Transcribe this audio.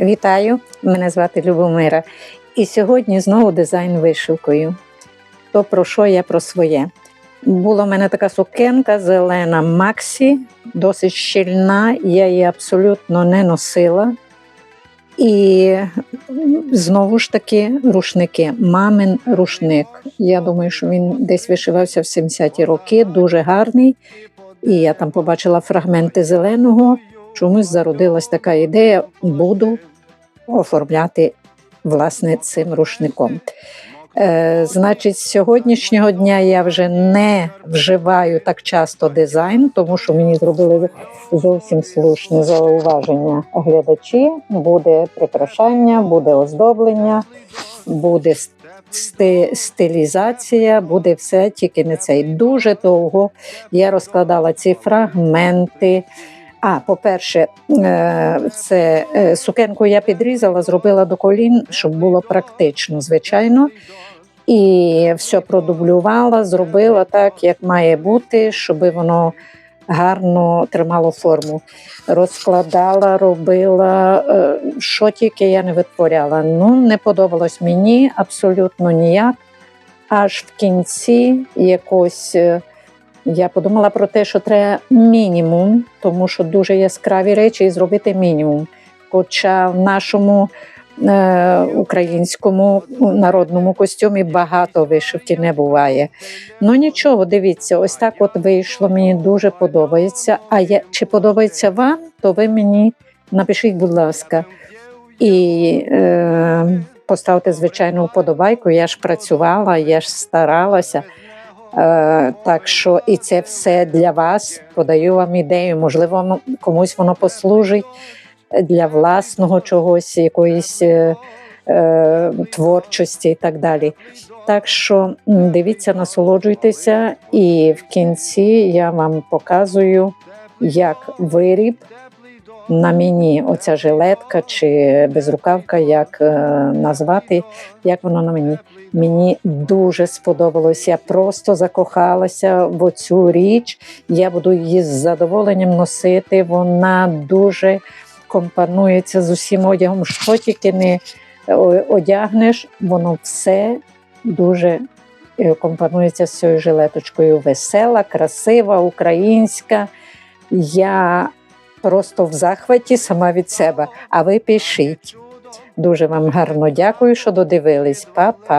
Вітаю! Мене звати Любомира. І сьогодні знову дизайн вишивкою. То про що я про своє? Була в мене така сукенка зелена Максі, досить щільна, я її абсолютно не носила. І знову ж таки рушники, мамин рушник. Я думаю, що він десь вишивався в 70-ті роки, дуже гарний. І я там побачила фрагменти зеленого. Чомусь зародилась така ідея, буду оформляти власне цим рушником. Е, значить, з сьогоднішнього дня я вже не вживаю так часто дизайн, тому що мені зробили зовсім слушне зауваження глядачі. Буде прикрашання, буде оздоблення, буде сти- стилізація, буде все, тільки не цей. Дуже довго я розкладала ці фрагменти. А, по-перше, е, це е, сукенку я підрізала, зробила до колін, щоб було практично, звичайно. І все продублювала, зробила так, як має бути, щоб воно гарно тримало форму. Розкладала, робила, е, що тільки я не витворяла. Ну, не подобалось мені абсолютно ніяк. Аж в кінці якось я подумала про те, що треба мінімум, тому що дуже яскраві речі і зробити мінімум. Хоча в нашому е, українському народному костюмі багато вишивки не буває. Ну нічого, дивіться, ось так от вийшло. Мені дуже подобається. А я, чи подобається вам, то ви мені напишіть, будь ласка. І е, поставте, звичайно, вподобайку. Я ж працювала, я ж старалася. Е, так що і це все для вас. Подаю вам ідею. Можливо, комусь воно послужить для власного чогось, якоїсь е, е, творчості і так далі. Так що дивіться, насолоджуйтеся, і в кінці я вам показую, як виріб на мені, оця жилетка чи безрукавка, як е, назвати, як воно на мені. Мені дуже сподобалось. Я просто закохалася в оцю річ. Я буду її з задоволенням носити. Вона дуже компонується з усім одягом. Що тільки не одягнеш, воно все дуже е, компонується з цією жилеточкою. Весела, красива, українська. Я просто в захваті сама від себе. А ви пишіть. Дуже вам гарно дякую, що додивились. Па-па.